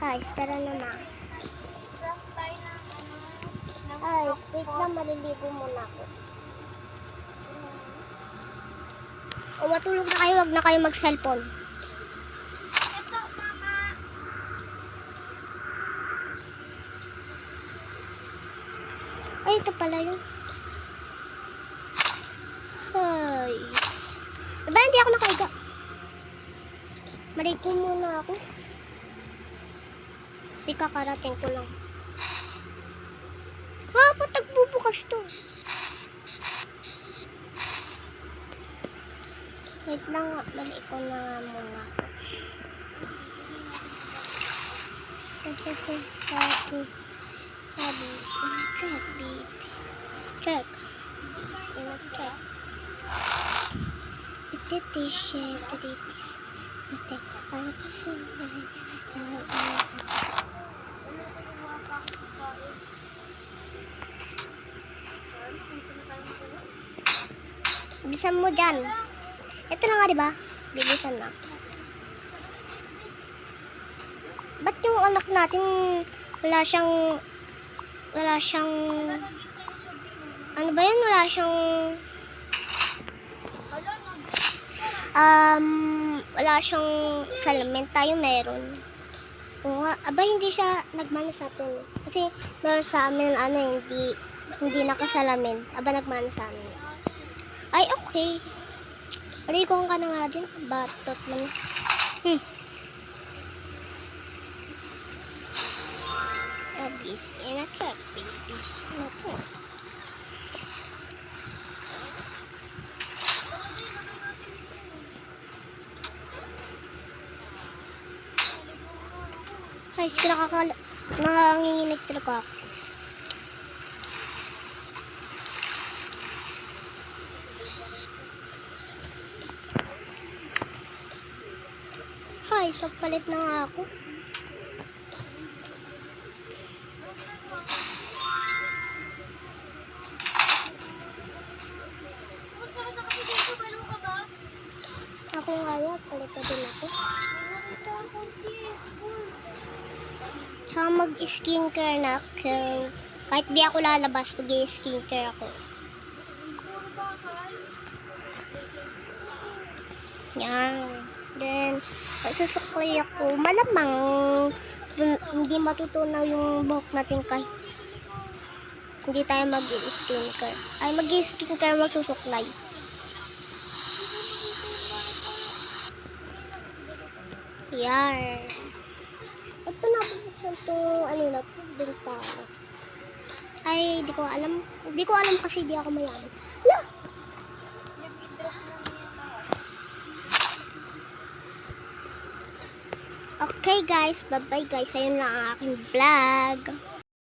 Guys, tara na na. Craft tayo ng ng Guys, wait lang, maliligo muna ako. O matulog na kayo, wag na kayo mag-cellphone. Ay, ito pala yun. Guys. Diba hindi ako nakaiga? Maligo muna ako. Kasi kakarating ko lang. Ah, ba't nagbubukas to? Wait lang nga, maligo na nga muna. Habis in a truck, baby. Truck. Habis in a truck. Ito t-shirt, ito Ate, alam tao Ano, pa makuha? Bilisan mo dyan. Ito na nga, di ba? Bilisan na. Ba't yung anak natin wala siyang wala siyang ano ba yan? Wala siyang um wala siyang salamin. Tayo meron. Oo nga. Aba, hindi siya nagmana sa atin. Kasi meron sa amin ano, hindi hindi nakasalamin. Aba, nagmana sa amin. Ay, okay. Alikong ka na nga din. Batot man. Hmm. Abis in a truck, babies. Ano po? Ay, sige nakakala... Nanginginig talaga ako. Ay, pagpalit na nga ako. Ako nga yan, palit na din ako. Ito ang kuntis. Tsaka mag-skincare na ako. Kahit di ako lalabas, mag-skincare ako. Yan. Then, susuklay ako. Malamang hindi matutunaw yung buhok natin kahit hindi tayo mag-skincare. Ay, mag-skincare, magsusuklay. Yan. To, ano na, to, bintana. Ay, di ko alam. Di ko alam kasi di ako mayaman. Hala! Nag-i-drop na. Okay guys, bye-bye guys. Ayun lang ang aking vlog.